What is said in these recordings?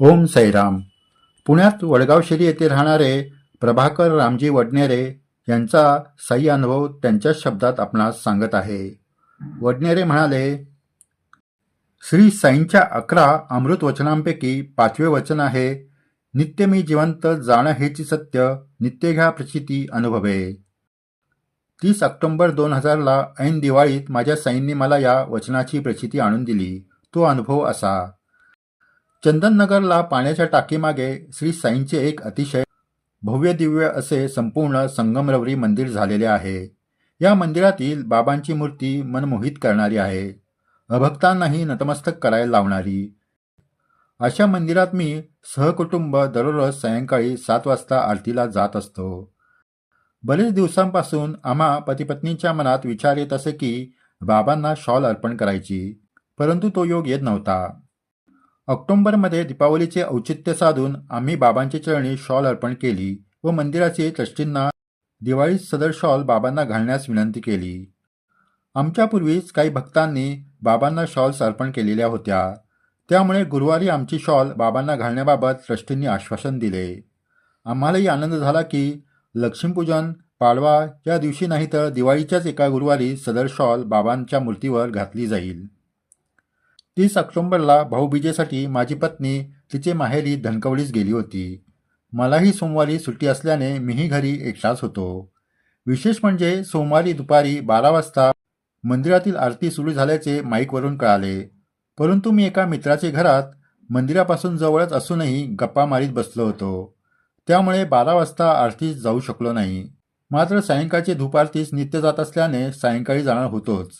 ओम साईराम पुण्यात वडगावशेरी येथे राहणारे प्रभाकर रामजी वडनेरे यांचा साई अनुभव त्यांच्याच शब्दात आपणास सांगत आहे. वडनेरे म्हणाले श्री साईंच्या अकरा अमृत वचनांपैकी पाचवे वचन आहे नित्य मी जिवंत जाणं हेची सत्य नित्य घ्या प्रचिती अनुभवे. तीस ऑक्टोंबर दोन हजारला ऐन दिवाळीत माझ्या साईंनी मला या वचनाची प्रचिती आणून दिली. तो अनुभव असा चंदननगरला पाण्याच्या टाकीमागे श्री साईंचे एक अतिशय भव्य दिव्य असे संपूर्ण संगमरवरी मंदिर झालेले आहे. या मंदिरातील बाबांची मूर्ती मनमोहित करणारी आहे. अभक्तांनाही नतमस्तक करायला लावणारी. अशा मंदिरात मी सहकुटुंब दररोज सायंकाळी सात वाजता आरतीला जात असतो. बरेच दिवसांपासून आम्हा पतीपत्नींच्या मनात विचार येत असे की बाबांना शॉल अर्पण करायची परंतु तो योग येत नव्हता. ऑक्टोंबरमध्ये दीपावलीचे औचित्य साधून आम्ही बाबांची चरणी शॉल अर्पण केली व मंदिराचे ट्रस्टींना दिवाळीत सदर शॉल बाबांना घालण्यास विनंती केली. आमच्यापूर्वीच काही भक्तांनी बाबांना शॉल्स अर्पण केलेल्या होत्या. त्यामुळे गुरुवारी आमची शॉल बाबांना घालण्याबाबत ट्रस्टींनी आश्वासन दिले. आम्हालाही आनंद झाला की लक्ष्मीपूजन पाडवा या दिवशी नाही तर दिवाळीच्याच एका गुरुवारी सदर शॉल बाबांच्या मूर्तीवर घातली जाईल. तीस ऑक्टोंबरला भाऊबीजेसाठी माझी पत्नी तिचे माहेरी धनकवडीस गेली होती. मलाही सोमवारी सुट्टी असल्याने मीही घरी एकटाच होतो. विशेष म्हणजे सोमवारी दुपारी बारा वाजता मंदिरातील आरती सुरू झाल्याचे माईकवरून कळाले. परंतु मी एका मित्राचे घरात मंदिरापासून जवळच असूनही गप्पा मारीत बसलो होतो. त्यामुळे बारा वाजता आरतीस जाऊ शकलो नाही. मात्र सायंकाळचे धूप आरतीस नित्य जात असल्याने सायंकाळी जाणार होतोच.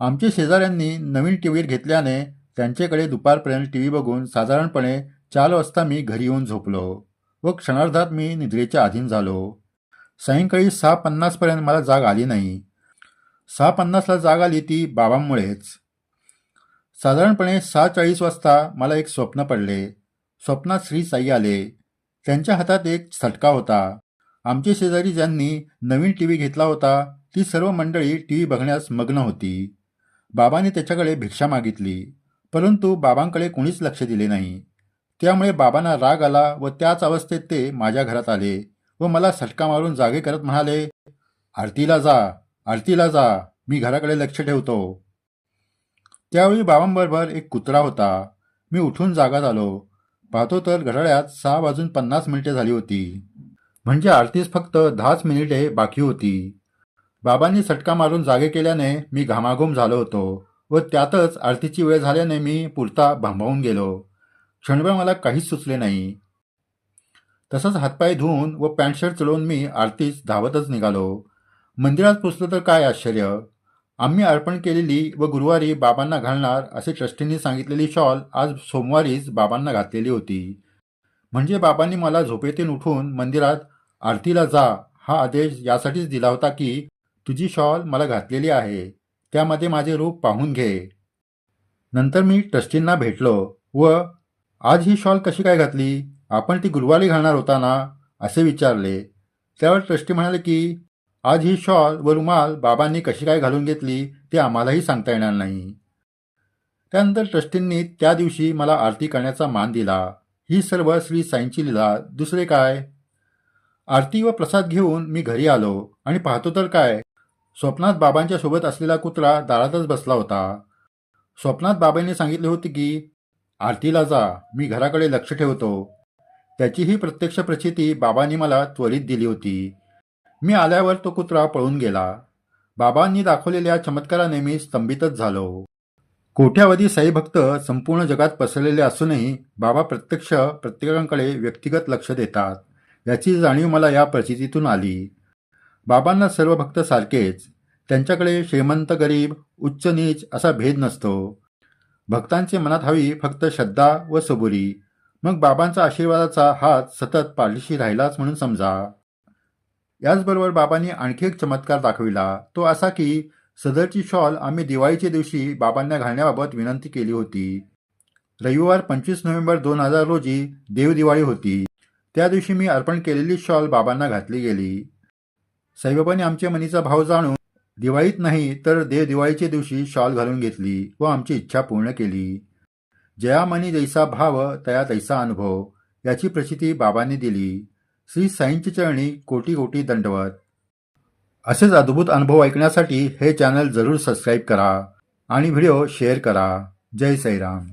आमचे शेजाऱ्यांनी नवीन टी व्ही घेतल्याने त्यांच्याकडे दुपारपर्यंत टी व्ही बघून साधारणपणे चार वाजता मी घरी येऊन झोपलो व क्षणार्धात मी निद्रेच्या अधीन झालो. सायंकाळी सहा पन्नासपर्यंत मला जाग आली नाही. सहा पन्नासला जाग आली ती बाबांमुळेच. साधारणपणे सहा चाळीस वाजता मला एक स्वप्न पडले. स्वप्नात श्री साई आले. त्यांच्या हातात एक झटका होता. आमचे शेजारी ज्यांनी नवीन टी व्ही घेतला होता ती सर्व मंडळी टी व्ही बघण्यास मग्न होती. बाबाने त्याच्याकडे भिक्षा मागितली परंतु बाबांकडे कोणीच लक्ष दिले नाही. त्यामुळे बाबांना राग आला व त्याच अवस्थेत ते माझ्या घरात आले व मला सटका मारून जागे करत म्हणाले आरतीला जा आरतीला जा मी घराकडे लक्ष ठेवतो. त्यावेळी बाबांबरोबर एक कुत्रा होता. मी उठून जागा झालो. पाहतो तर घड्याळ्यात सहा वाजून पन्नास मिनिटे झाली होती. म्हणजे आरतीस फक्त दहाच मिनिटे बाकी होती. बाबांनी सटका मारून जागे केल्याने मी घामाघूम झालो होतो व त्यातच आरतीची वेळ झाल्याने मी पुरता भांबावून गेलो. क्षणभर मला काहीच सुचले नाही. तसंच हातपाय धुवून व पॅन्ट शर्ट चढवून मी आरतीस धावतच निघालो. मंदिरात पोचलो तर काय आश्चर्य? आम्ही अर्पण केलेली व गुरुवारी बाबांना घालणार असे ट्रस्टींनी सांगितलेली शॉल आज सोमवारीच बाबांना घातलेली होती. म्हणजे बाबांनी मला झोपेतून उठून मंदिरात आरतीला जा हा आदेश यासाठीच दिला होता की तुझी शॉल मला घातलेली आहे. त्यामध्ये माझे रूप पाहून घे. नंतर मी ट्रस्टींना भेटलो व आज ही शॉल कशी काय घातली? आपण ती गुरुवारी घालणार होता ना? असे विचारले. त्यावर ट्रस्टी म्हणाले की आज ही शॉल व रुमाल बाबांनी कशी काय घालून घेतली ते आम्हालाही सांगता येणार नाही. त्यानंतर ट्रस्टींनी त्या दिवशी मला आरती करण्याचा मान दिला. ही सर्व श्री साईंची लिला दुसरे काय? आरती व प्रसाद घेऊन मी घरी आलो आणि पाहतो तर काय? स्वप्नात बाबांच्या सोबत असलेला कुत्रा दारातच बसला होता. स्वप्नात बाबांनी सांगितले होते की आरतीला जा मी घराकडे लक्ष ठेवतो. त्याची ही प्रत्यक्ष प्रचिती बाबांनी मला त्वरित दिली होती. मी आल्यावर तो कुत्रा पळून गेला. बाबांनी दाखवलेल्या चमत्काराने मी स्तंभितच झालो. कोट्यावधी साईभक्त संपूर्ण जगात पसरलेले असूनही बाबा प्रत्यक्ष प्रत्येकाकडे व्यक्तिगत लक्ष देतात याची जाणीव मला या प्रचितीतून आली. बाबांना सर्व भक्त सारखेच. त्यांच्याकडे श्रीमंत गरीब उच्च नीच असा भेद नसतो. भक्तांचे मनात हवी फक्त श्रद्धा व सबुरी. मग बाबांचा आशीर्वादाचा हात सतत पाठीशी राहिलाच म्हणून समजा. याचबरोबर बाबांनी आणखी एक चमत्कार दाखविला. तो असा की सदरची शॉल आम्ही दिवाळीच्या दिवशी बाबांना घालण्याबाबत विनंती केली होती. रविवार पंचवीस नोव्हेंबर दोन हजार रोजी देवदिवाळी होती. त्या दिवशी मी अर्पण केलेली शॉल बाबांना घातली गेली. साईबाबांनी आमच्या मनीचा भाव जाणून दिवाळीत नाही तर देव दिवाळीच्या दिवशी शॉल घालून घेतली व आमची इच्छा पूर्ण केली. जयामनी जैसा भाव तया तैसा अनुभव याची प्रचिती बाबांनी दिली. श्री साईंची चरणी कोटी कोटी दंडवत. असेच अद्भुत अनुभव ऐकण्यासाठी हे चॅनल जरूर सबस्क्राईब करा आणि व्हिडिओ शेअर करा. जय साईराम.